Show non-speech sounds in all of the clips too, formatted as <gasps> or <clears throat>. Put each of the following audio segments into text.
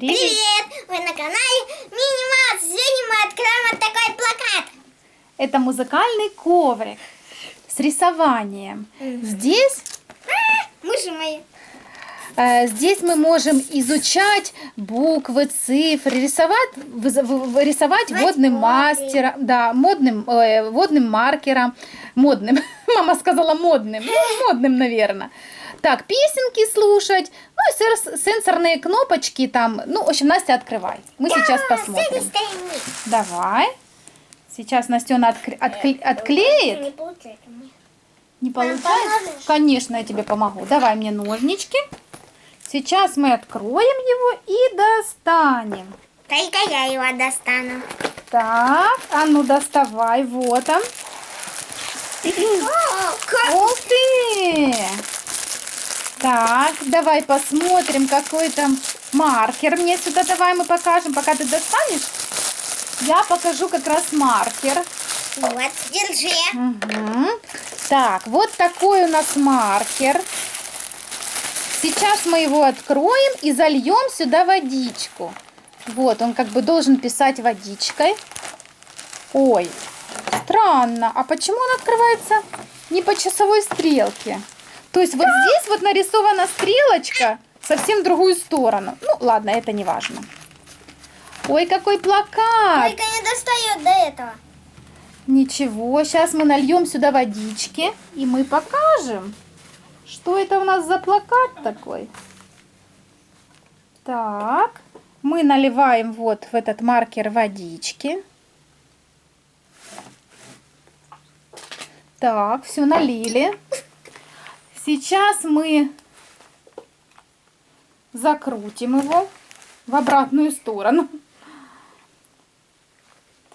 Привет! Привет! Вы на канале Минимас. Сегодня мы откроем вот такой плакат. Это музыкальный коврик с рисованием. Здесь, А, мыши мои. э, здесь мы можем изучать буквы, цифры, рисовать, рисовать Вать водным мастером, да, модным, э, водным маркером, модным. <laughs> Мама сказала модным, ну, модным, наверное. Так, песенки слушать, ну и сенс- сенсорные кнопочки там. Ну, в общем, Настя, открывай. Мы сейчас А, С посмотрим. Давай. Сейчас Настена откле- откле- отклеит. Не получается. Не? Конечно, я тебе помогу. Давай мне ножнички. Сейчас мы откроем его и достанем. Только я его достану. Так, а ну доставай. Вот он. О, Ух ты! Так, давай посмотрим, какой там маркер. Мне сюда давай мы покажем, пока ты достанешь. Я покажу как раз маркер. Вот, держи. Мгм. Так, вот такой у нас маркер. Сейчас мы его откроем и зальем сюда водичку. Вот, он как бы должен писать водичкой. Ой, странно. А почему он открывается не по часовой стрелке? То есть вот здесь вот нарисована стрелочка совсем в другую сторону. Ну, ладно, это не важно. Ой, какой плакат! Только не достает до этого. Ничего, сейчас мы нальем сюда водички и мы покажем, что это у нас за плакат такой. Так, мы наливаем вот в этот маркер водички. Так, все налили. Сейчас мы закрутим его в обратную сторону.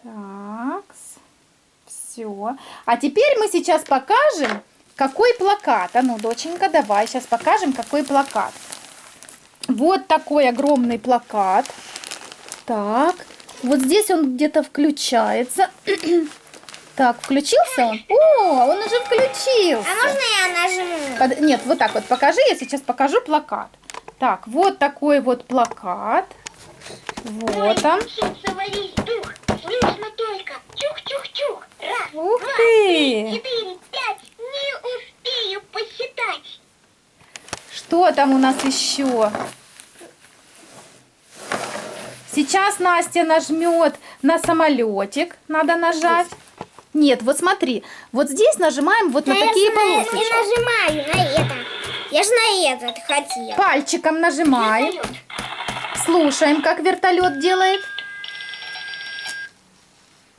Так, все. А теперь мы сейчас покажем, какой плакат. А ну, доченька, давай сейчас покажем, какой плакат. Вот такой огромный плакат. Так, вот здесь он где-то включается. <clears throat> Так, включился он? О, он уже включился. А можно я нажму? Под- Нет, вот так вот покажи, я сейчас покажу плакат. Так, вот такой вот плакат. Вот он. Ух ты! четыре, пять. Не успею посчитать. Что там у нас еще? Сейчас Настя нажмет на самолетик. Надо нажать. Нет, вот смотри. Вот здесь нажимаем вот на Но я такие же на- полосочки. нажимаю на это. Я же на этот хотела. Пальчиком нажимаем. Вертолет. Слушаем, как вертолет делает.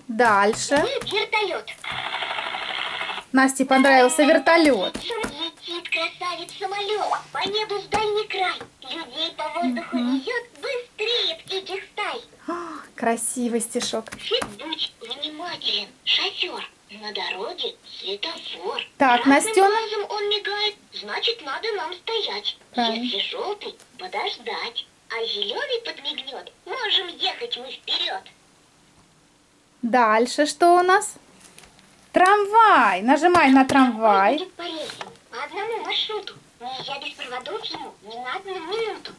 Дальше. Вертолет. Насте понравился вертолет. Летит красавец самолет по небу с дальний край. Людей по воздуху несет быстрее птичьих стай. <gasps> Красивый стишок. Будь внимателен, шофер. На дороге светофор. Так, Настена? он мигает, значит, надо нам стоять. Правильно. Если желтый, подождать. А зеленый подмигнет, можем ехать мы вперед. Дальше что у нас? Трамвай. Нажимай на трамвай. По одному маршруту. Нельзя без проводов ему ни на одну минуту.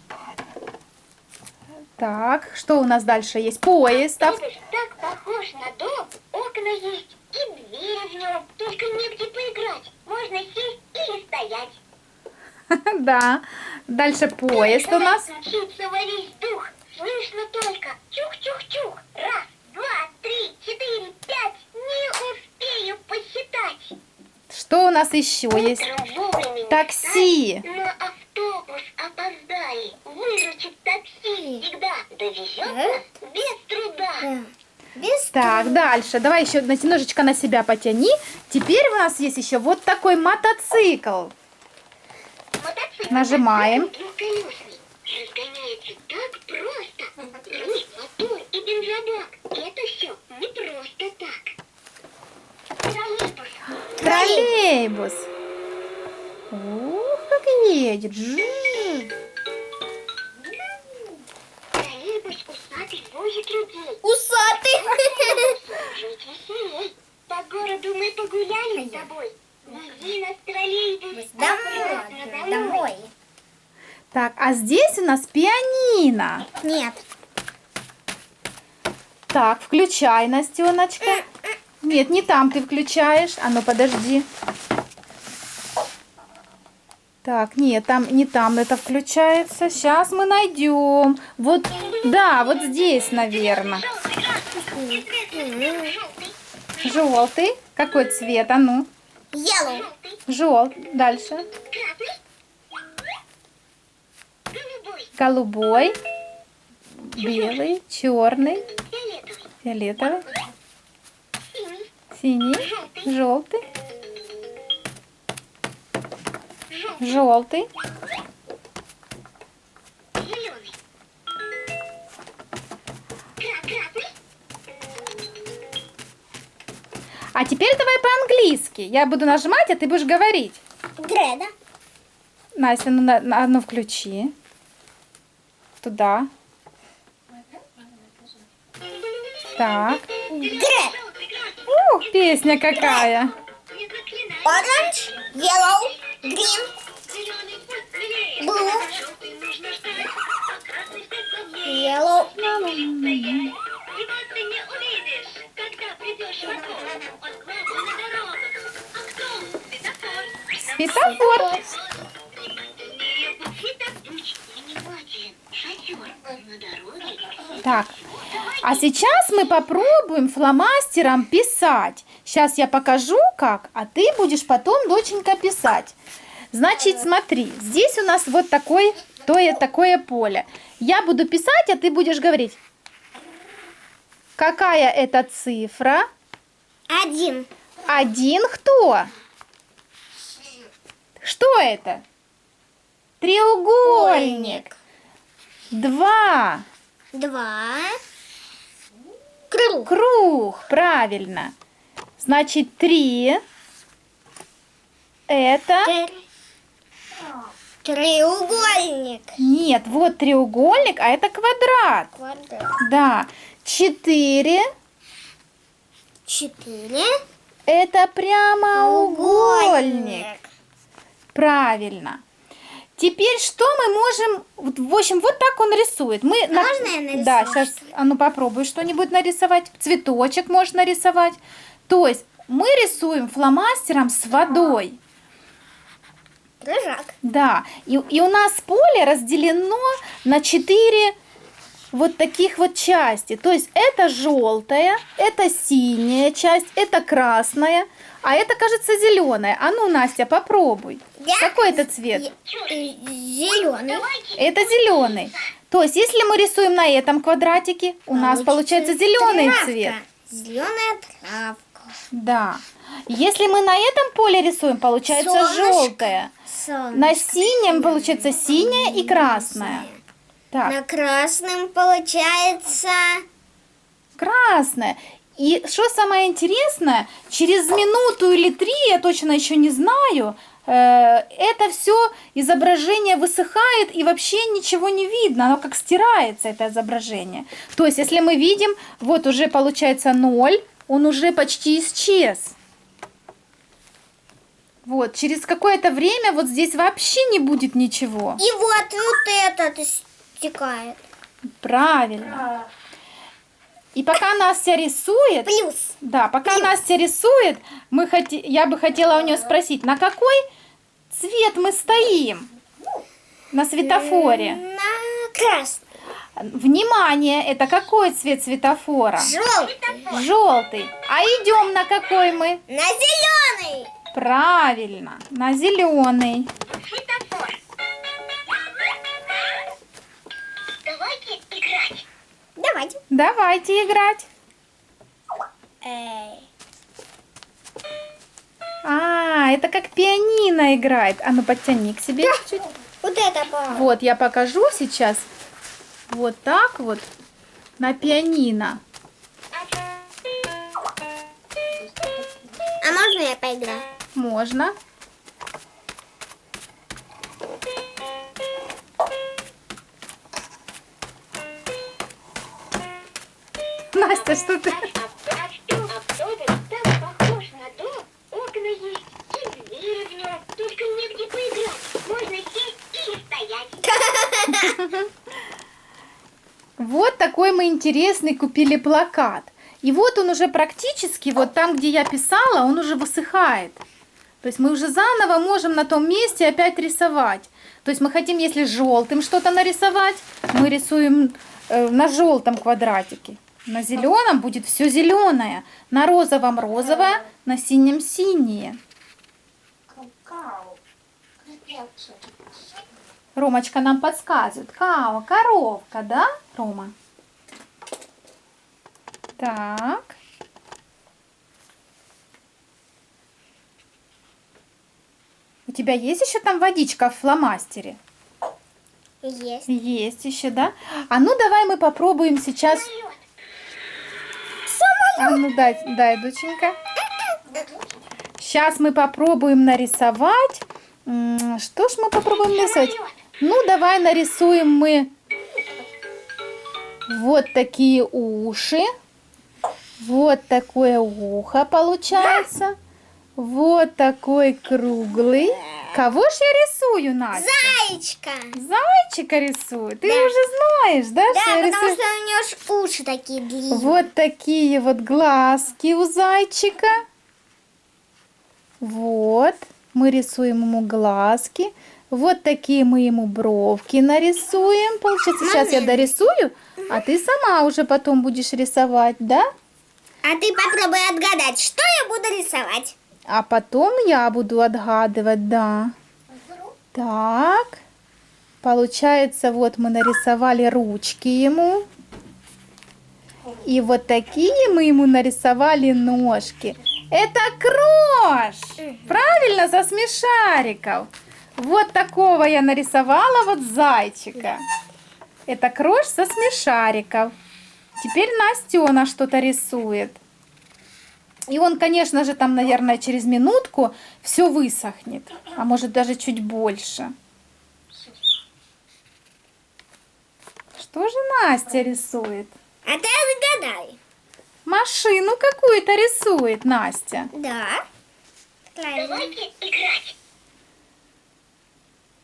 Так, что у нас дальше есть? Поезд. так похож на дом, окна есть и двери в нем. Только негде поиграть. Можно сесть или стоять. <laughs> Да. Дальше поезд у нас. Мчится во весь дух. Слышно только чух-чух-чух. Раз, два, три, четыре, пять. Не успею посчитать. Что у нас еще есть? Такси. На автобус опоздали. Выручит такси. Всегда довезет нас без труда. Без Так, дальше. Давай еще немножечко на себя потяни. Теперь у нас есть еще вот такой мотоцикл. Мотоцикл Нажимаем. Троллейбус. Ух, как едет. Жжж. Усатый возит людей. Усатый. Жить веселей. По городу мы погуляли с тобой. Вези нас троллейбус. Домой. обратно Домой. Так, а А здесь у нас пианино. Нет. Так, включай, Настеночка. Нет, не там ты включаешь. А ну подожди. Так, нет, там не там это включается. Сейчас мы найдем. Вот, да, вот здесь, наверное. Желтый. Какой цвет? А ну. Yellow. желтый. Дальше. голубой. Белый. Черный. фиолетовый, Синий. Желтый. Желтый, зеленый. Кра- Красный, А теперь давай по-английски. Я буду нажимать, а ты будешь говорить. Греда. Настя, ну, на, ну включи. Туда. Так. Красный, Ух, песня какая. Orange. Yellow. Green. Дороге. Так. А сейчас мы попробуем фломастером писать. Сейчас я покажу, как, а ты будешь потом, доченька, писать. Значит, смотри, здесь у нас вот такой, то и такое поле. Я буду писать, а ты будешь говорить, какая это цифра. Один. Один кто? Что это? Треугольник. Два. Два. Круг. Круг, правильно. Значит, три. Это... Тр- Треугольник. Нет, вот треугольник, а это квадрат. Квадрат. Да. Четыре. Четыре. Это прямоугольник. Правильно. Теперь что мы можем... В общем, вот так он рисует. Мы на- можно я нарисую Да, сейчас, а ну попробуй что-нибудь нарисовать. Цветочек можно нарисовать. То есть мы рисуем фломастером с водой. Крыжак. Да, и, и у нас поле разделено на четыре вот таких вот части. То есть это желтая, это синяя часть, это красная, а это, кажется, зеленая. А ну, Настя, попробуй. Я- Какой это цвет? Зеленый. Давайте. Это зеленый. То есть, если мы рисуем на этом квадратике, у нас получается зеленый цвет. Зеленая травка. Да. Если мы на этом поле рисуем, получается Солнышко. желтая. Солнце. На синем получается синяя и красная. Так. На красном получается Красная. И что самое интересное, через минуту или три, я точно еще не знаю, э, это все изображение высыхает и вообще ничего не видно, оно как стирается, это изображение. То есть, если мы видим, вот уже получается ноль, он уже почти исчез. Вот, через какое-то время вот здесь вообще не будет ничего. И вот вот этот стекает. Правильно. И пока Настя рисует, Плюс. Да, пока Настя рисует, мы хоте... я бы хотела у нее спросить, на какой цвет мы стоим на светофоре? На красный. Внимание, это какой цвет светофора? Желтый. Желтый. А идем на какой мы? На зеленый. Правильно, на зеленый. Давайте. Играть. А, это как пианино играет. А ну подтяни к себе чуть-чуть. Вот это по. Вот, я покажу сейчас. Вот так вот на пианино. А можно я поиграю? Можно. Сесть или стоять. <laughs> Вот такой мы интересный купили плакат. И вот он уже практически, вот там, где я писала, он уже высыхает. То есть мы уже заново можем на том месте опять рисовать. То есть мы хотим, если желтым что-то нарисовать, мы рисуем э, на желтом квадратике. На зеленом будет все зеленое. На розовом розовое, на синем синее. Ромочка нам подсказывает. Као, коровка, да, Рома? Так. У тебя есть еще там водичка в фломастере? Есть. Есть еще, да? А ну давай мы попробуем сейчас. А ну дай, дай, доченька. Сейчас мы попробуем нарисовать. Что ж мы попробуем нарисовать? Ну, давай нарисуем мы вот такие уши. Вот такое ухо получается. Вот такой круглый. Кого ж я рисую, Настя? Зайчка. Зайчика рисую. Ты Да. уже знаешь, да, Да, что я потому рисую? что у нее ж уши такие длинные. Вот такие вот глазки у зайчика. Вот. Мы рисуем ему глазки. Вот такие мы ему бровки нарисуем. Получается, сейчас я дорисую, а ты сама уже потом будешь рисовать, да? А ты попробуй отгадать, что я буду рисовать. А потом я буду отгадывать, да. Так. Получается, вот мы нарисовали ручки ему. И вот такие мы ему нарисовали ножки. Это крош! Правильно, со смешариков. Вот такого я нарисовала вот зайчика. Это крош со смешариков. Теперь Настена что-то рисует. И он, конечно же, там, наверное, через минутку все высохнет. А может даже чуть больше. Что же Настя рисует? А ты отгадай. Машину какую-то рисует Настя. Да. Правильно. Давайте играть.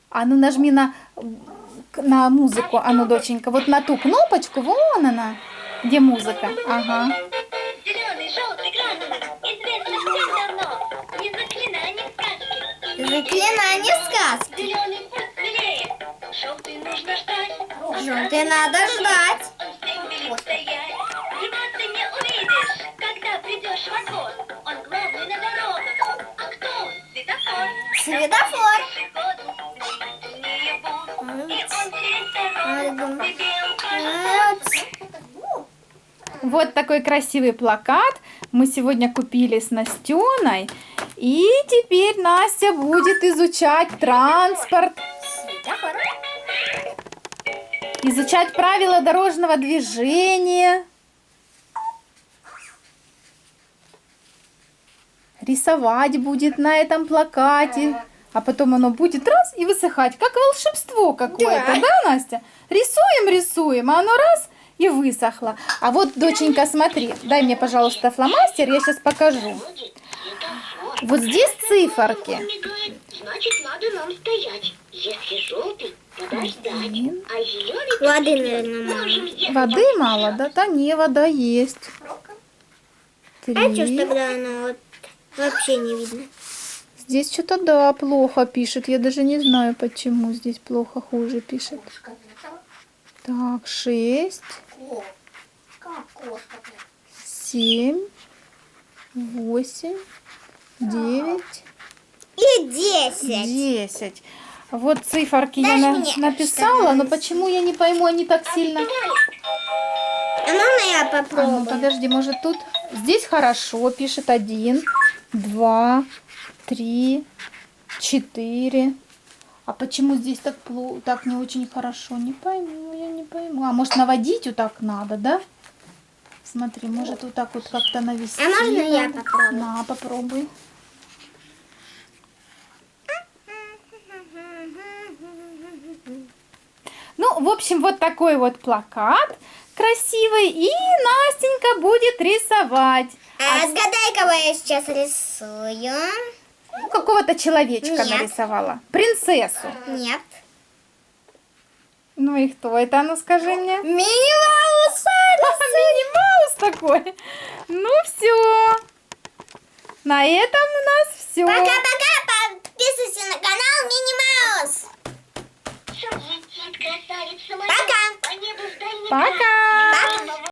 А ну нажми на, на музыку, а ну, доченька, вот на ту кнопочку, вон она, где музыка. Ага. Заклинание сказки. Зеленый пусть смелее. Желтый нужно ждать. Желтый надо ждать. Он здесь будет стоять. Его ты не увидишь, когда придешь в вагон. Он главный на дорогах. А кто он? Светофор. Вот такой красивый плакат мы сегодня купили с Настеной. И теперь Настя будет изучать транспорт, изучать правила дорожного движения. Рисовать будет на этом плакате. А потом оно будет раз и высыхать, как волшебство какое-то, Да. да, Настя? Рисуем, рисуем, а оно раз и высохло. А вот, доченька, смотри, дай мне, пожалуйста, фломастер, я сейчас покажу. Вот здесь циферки. Значит, надо нам стоять. Если желтый, подождать. Один. А зеленый Воды, наверное, мало. Воды мало, да? Да не, вода есть. А что ж Три. тогда она вот вообще не видно? Здесь что-то, да, плохо пишет. Я даже не знаю, почему здесь плохо, хуже пишет. Так, шесть, семь, восемь, девять, И десять. десять. Вот циферки я Дашь на- мне написала, но почему я не пойму, они так сильно... А можно я А ну, попробую? подожди, может тут... Здесь хорошо пишет один, два, три, четыре. А почему здесь так плохо, так не очень хорошо? Не пойму, я не пойму. А может наводить вот так надо, да? Смотри, может вот так вот как-то навести. А можно я попробую? На, попробуй. Ну, в общем, вот такой вот плакат красивый. И Настенька будет рисовать. А отгадай, кого я сейчас рисую. Ну, какого-то человечка Нет. нарисовала. Принцессу. Нет. Ну и кто это? А Ну скажи мне. Мини Маус. Мини Маус такой. Ну все. На этом у нас все. Пока-пока. Подписывайся на канал Мини Маус. Летит красавица моя Пока. Пока.